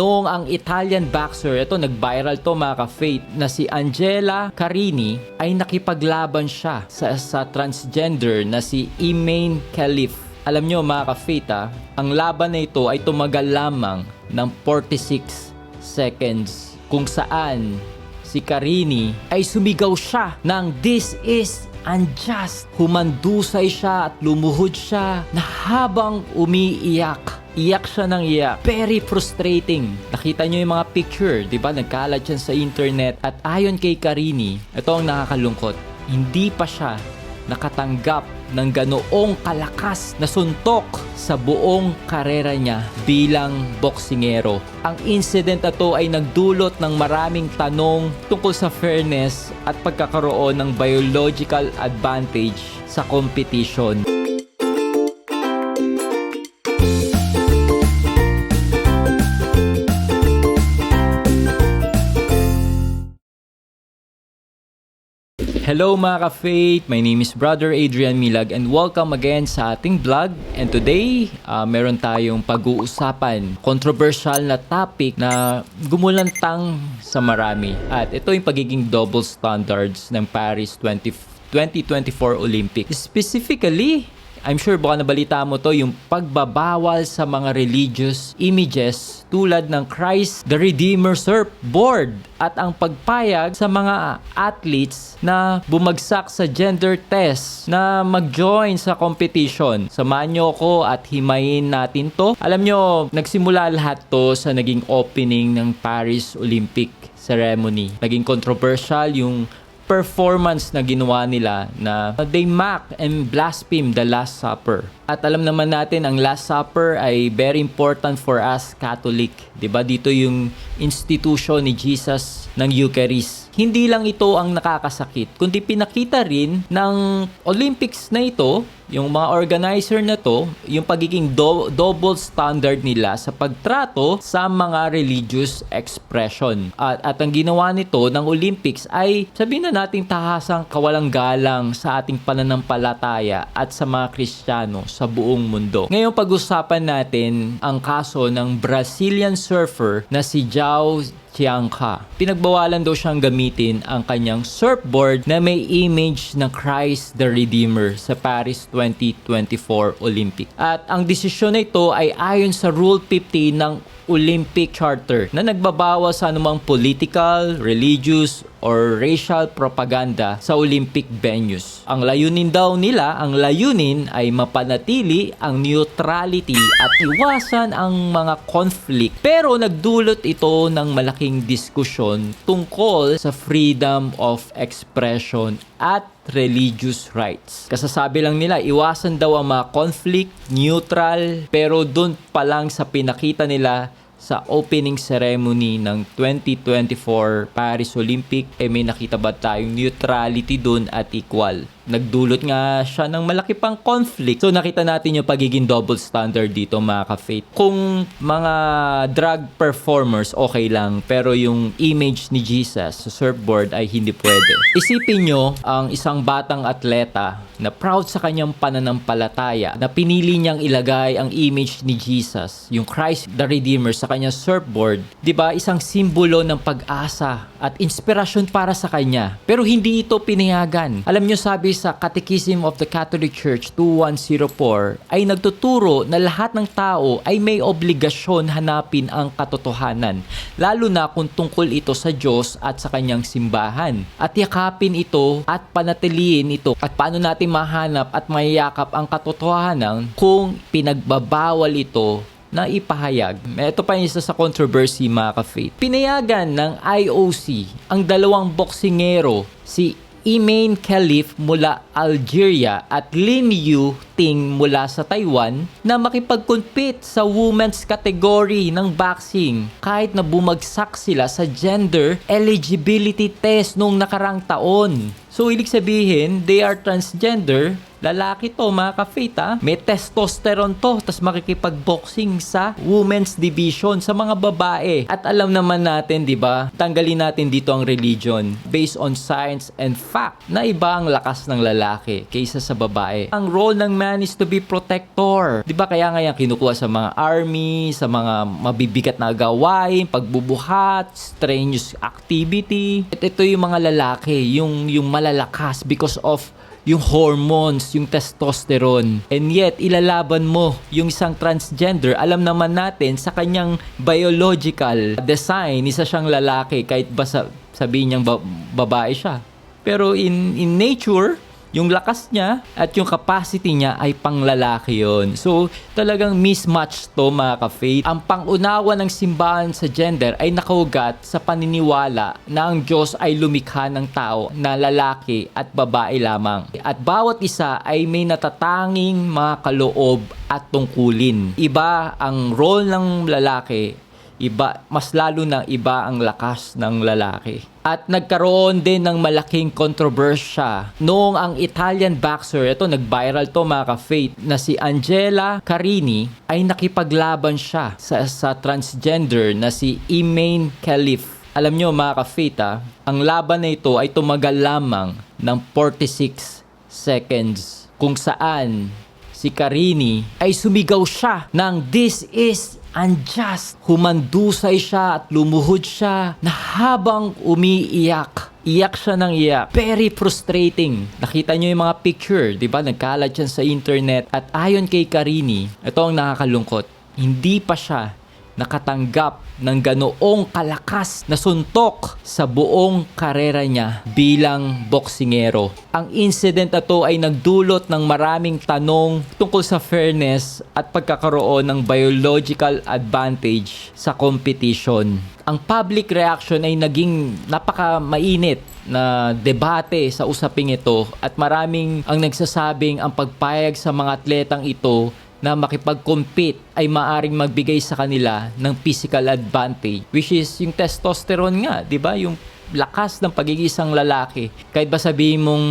Noong ang Italian boxer, ito nag-viral to mga ka-faith, na si Angela Carini ay nakipaglaban siya sa, sa transgender na si Imaine Calif. Alam nyo mga ka-faith ah, ang laban na ito ay tumagal lamang ng 46 seconds kung saan si Carini ay sumigaw siya ng This is unjust. Humandusay siya at lumuhod siya na habang umiiyak. Iyak siya ng iyak. Very frustrating. Nakita nyo yung mga picture, di ba? Nagkalat yan sa internet. At ayon kay Carini, ito ang nakakalungkot. Hindi pa siya nakatanggap ng ganoong kalakas na suntok sa buong karera niya bilang boksingero. Ang incident na to ay nagdulot ng maraming tanong tungkol sa fairness at pagkakaroon ng biological advantage sa competition. Hello mga ka-faith! My name is Brother Adrian Milag and welcome again sa ating vlog. And today, ah, meron tayong pag-uusapan. Controversial na topic na gumulantang sa marami. At ito yung pagiging double standards ng Paris 20, 2024 Olympics. Specifically, I'm sure baka nabalita mo to, yung pagbabawal sa mga religious images tulad ng Christ the Redeemer surfboard at ang pagpayag sa mga athletes na bumagsak sa gender test na mag-join sa competition. Samahan nyo ko at himayin natin to. Alam nyo, nagsimula lahat to sa naging opening ng Paris Olympic ceremony. Naging controversial yung performance na ginawa nila na they mock and blaspheme the Last Supper. At alam naman natin ang Last Supper ay very important for us Catholic. 'Di ba Dito yung institution ni Jesus ng Eucharist. Hindi lang ito ang nakakasakit, kundi pinakita rin ng Olympics na ito, yung mga organizer na to, yung pagiging do- double standard nila sa pagtrato sa mga religious expression. At, at ang ginawa nito ng Olympics ay sabihin na nating tahasang kawalang galang sa ating pananampalataya at sa mga Kristiyano sa buong mundo. Ngayon pag-usapan natin ang kaso ng Brazilian surfer na si Zhao Chiangka. Pinagbawalan daw siyang gamitin ang kanyang surfboard na may image ng Christ the Redeemer sa Paris 2024 Olympic. At ang desisyon na ito ay ayon sa Rule 50 ng Olympic Charter na nagbabawas sa anumang political, religious, or racial propaganda sa Olympic venues. Ang layunin daw nila, ang layunin ay mapanatili ang neutrality at iwasan ang mga conflict. Pero nagdulot ito ng malaking diskusyon tungkol sa freedom of expression at religious rights. Kasasabi lang nila, iwasan daw ang mga conflict, neutral, pero doon pa lang sa pinakita nila sa opening ceremony ng 2024 Paris Olympic, eh may nakita ba tayong neutrality doon at equal? Nagdulot nga siya ng malaki pang conflict. So nakita natin yung pagiging double standard dito mga ka-faith. Kung mga drag performers, okay lang. Pero yung image ni Jesus sa surfboard ay hindi pwede. Isipin nyo ang isang batang atleta na proud sa kanyang pananampalataya na pinili niyang ilagay ang image ni Jesus, yung Christ the Redeemer sa kanyang surfboard. ba Isang simbolo ng pag-asa at inspirasyon para sa kanya. Pero hindi ito pinayagan. Alam nyo sabi sa Catechism of the Catholic Church 2104 ay nagtuturo na lahat ng tao ay may obligasyon hanapin ang katotohanan. Lalo na kung tungkol ito sa Diyos at sa kanyang simbahan. At yakapin ito at panatiliin ito. At paano natin mahanap at mayakap ang katotohanan kung pinagbabawal ito na ipahayag. Ito pa yung isa sa controversy mga ka-faith. Pinayagan ng IOC ang dalawang boksingero, si Imaine Khalif mula Algeria at Lim Yu Ting mula sa Taiwan na makipag-compete sa women's category ng boxing kahit na bumagsak sila sa gender eligibility test noong nakarang taon. So, ibig sabihin, they are transgender lalaki to mga ka-faith ha. May testosterone to, tas makikipag-boxing sa women's division sa mga babae. At alam naman natin, di ba, tanggalin natin dito ang religion based on science and fact na iba ang lakas ng lalaki kaysa sa babae. Ang role ng man is to be protector. Di ba kaya nga yan kinukuha sa mga army, sa mga mabibigat na gawain, pagbubuhat, strenuous activity. At ito yung mga lalaki, yung, yung malalakas because of yung hormones, yung testosterone. And yet, ilalaban mo yung isang transgender. Alam naman natin sa kanyang biological design, isa siyang lalaki kahit ba sa, sabihin niyang ba- babae siya. Pero in, in nature, yung lakas niya at yung capacity niya ay panglalaki yon. So, talagang mismatch to mga ka-faith. Ang pangunawa ng simbahan sa gender ay nakaugat sa paniniwala na ang Diyos ay lumikha ng tao na lalaki at babae lamang. At bawat isa ay may natatanging mga kaloob at tungkulin. Iba ang role ng lalaki iba mas lalo na iba ang lakas ng lalaki. At nagkaroon din ng malaking kontrobersya noong ang Italian boxer, ito nag-viral to mga ka-faith, na si Angela Carini ay nakipaglaban siya sa, sa transgender na si Imaine Calif. Alam nyo mga ka-faith ah, ang laban na ito ay tumagal lamang ng 46 seconds kung saan si Carini ay sumigaw siya ng this is unjust. Humandusay siya at lumuhod siya na habang umiiyak. Iyak siya ng iyak. Very frustrating. Nakita nyo yung mga picture, di ba? Nagkalat yan sa internet. At ayon kay Carini, ito ang nakakalungkot. Hindi pa siya nakatanggap ng ganoong kalakas na suntok sa buong karera niya bilang boksingero. Ang incident na to ay nagdulot ng maraming tanong tungkol sa fairness at pagkakaroon ng biological advantage sa competition. Ang public reaction ay naging napaka mainit na debate sa usaping ito at maraming ang nagsasabing ang pagpayag sa mga atletang ito na makipag-compete ay maaring magbigay sa kanila ng physical advantage which is yung testosterone nga, 'di ba? Yung lakas ng pagiging isang lalaki. Kahit ba sabihin mong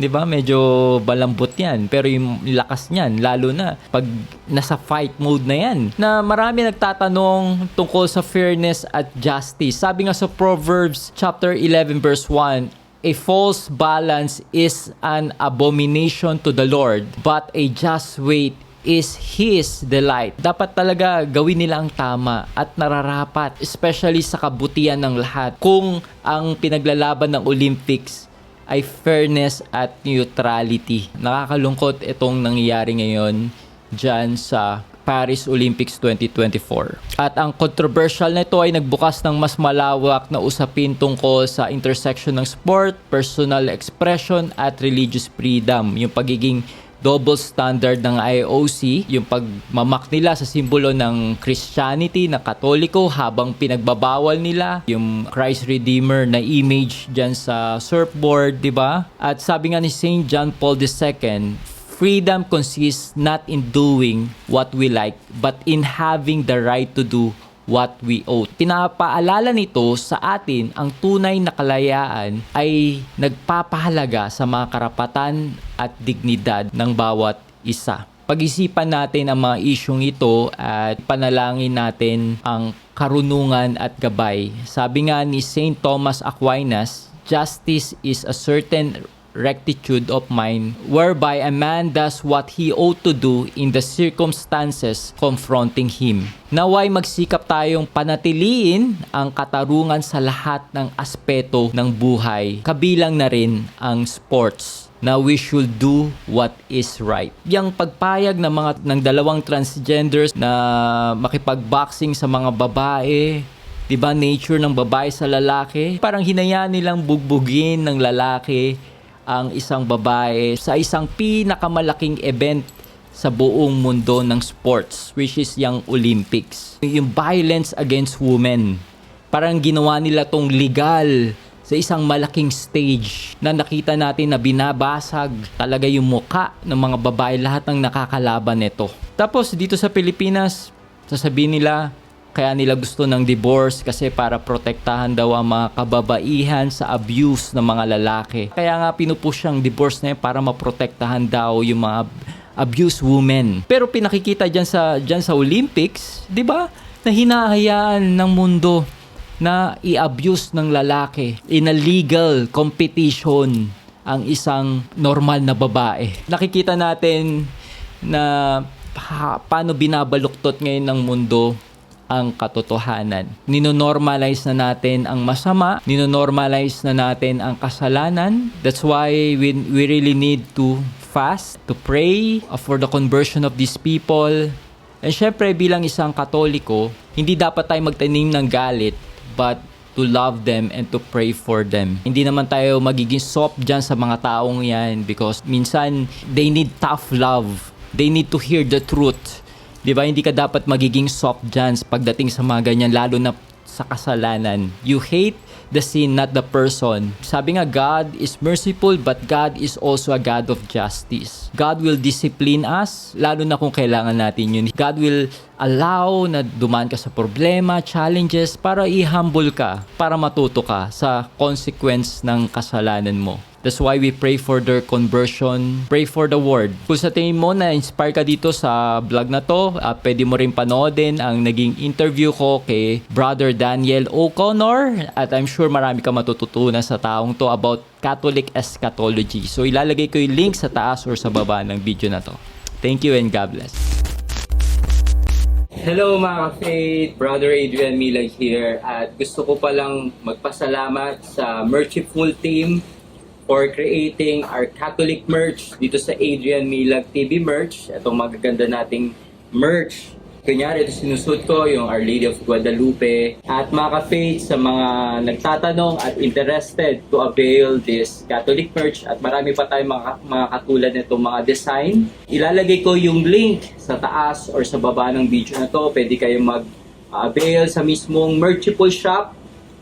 'di ba, medyo balambot 'yan, pero yung lakas niyan lalo na pag nasa fight mode na 'yan. Na marami nagtatanong tungkol sa fairness at justice. Sabi nga sa Proverbs chapter 11 verse 1, A false balance is an abomination to the Lord, but a just weight is His delight. Dapat talaga gawin nila ang tama at nararapat, especially sa kabutihan ng lahat. Kung ang pinaglalaban ng Olympics ay fairness at neutrality. Nakakalungkot itong nangyayari ngayon dyan sa Paris Olympics 2024. At ang controversial na ito ay nagbukas ng mas malawak na usapin tungkol sa intersection ng sport, personal expression at religious freedom. Yung pagiging double standard ng IOC, yung pagmamak nila sa simbolo ng Christianity na Katoliko habang pinagbabawal nila yung Christ Redeemer na image dyan sa surfboard, di ba? At sabi nga ni St. John Paul II, freedom consists not in doing what we like, but in having the right to do what we owe. Pinapaalala nito sa atin ang tunay na kalayaan ay nagpapahalaga sa mga karapatan at dignidad ng bawat isa. Pag-isipan natin ang mga isyong ito at panalangin natin ang karunungan at gabay. Sabi nga ni St. Thomas Aquinas, justice is a certain rectitude of mind whereby a man does what he ought to do in the circumstances confronting him. Naway magsikap tayong panatiliin ang katarungan sa lahat ng aspeto ng buhay, kabilang na rin ang sports na we should do what is right. Yang pagpayag ng mga ng dalawang transgenders na makipagboxing sa mga babae, 'di ba nature ng babae sa lalaki, parang hinayaan nilang bugbugin ng lalaki ang isang babae sa isang pinakamalaking event sa buong mundo ng sports which is yung Olympics. Yung violence against women. Parang ginawa nila tong legal sa isang malaking stage na nakita natin na binabasag talaga yung muka ng mga babae lahat ng nakakalaban nito. Tapos dito sa Pilipinas, sasabihin nila Kaya nila gusto ng divorce kasi para protektahan daw ang mga kababaihan sa abuse ng mga lalaki. Kaya nga pinupush ang divorce na yun para maprotektahan daw yung mga abused women. Pero pinakikita dyan sa, dyan sa Olympics, di ba? Na hinahayaan ng mundo na i-abuse ng lalaki in a legal competition ang isang normal na babae. Nakikita natin na pa- paano binabaluktot ngayon ng mundo ang katotohanan. Ninonormalize na natin ang masama, ninonormalize na natin ang kasalanan. That's why we, we really need to fast, to pray for the conversion of these people. And syempre bilang isang katoliko, hindi dapat tayo magtanim ng galit, but to love them and to pray for them. Hindi naman tayo magiging soft dyan sa mga taong yan because minsan they need tough love. They need to hear the truth. Di ba? Hindi ka dapat magiging soft dyan pagdating sa mga ganyan, lalo na sa kasalanan. You hate the sin, not the person. Sabi nga, God is merciful, but God is also a God of justice. God will discipline us, lalo na kung kailangan natin yun. God will allow na dumaan ka sa problema, challenges, para i-humble ka, para matuto ka sa consequence ng kasalanan mo. That's why we pray for their conversion, pray for the word. Kung sa tingin mo na inspire ka dito sa vlog na to, uh, pwede mo rin panoodin ang naging interview ko kay Brother Daniel O'Connor at I'm sure marami ka matututunan sa taong to about Catholic eschatology. So ilalagay ko yung link sa taas or sa baba ng video na to. Thank you and God bless. Hello mga faith Brother Adrian Milag here at gusto ko palang magpasalamat sa Merchiful team for creating our Catholic merch dito sa Adrian Milag TV merch. Itong magaganda nating merch. Kunyari, ito sinusot ko yung Our Lady of Guadalupe. At mga ka-faith, sa mga nagtatanong at interested to avail this Catholic merch at marami pa tayong mga, mga katulad nitong mga design. Ilalagay ko yung link sa taas or sa baba ng video na to. Pwede kayong mag-avail sa mismong Merchiful Shop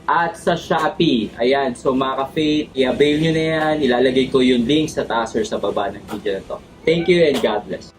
at sa Shopee. Ayan, so mga ka-faith, i-avail nyo na yan. Ilalagay ko yung link sa taas or sa baba ng video na to. Thank you and God bless.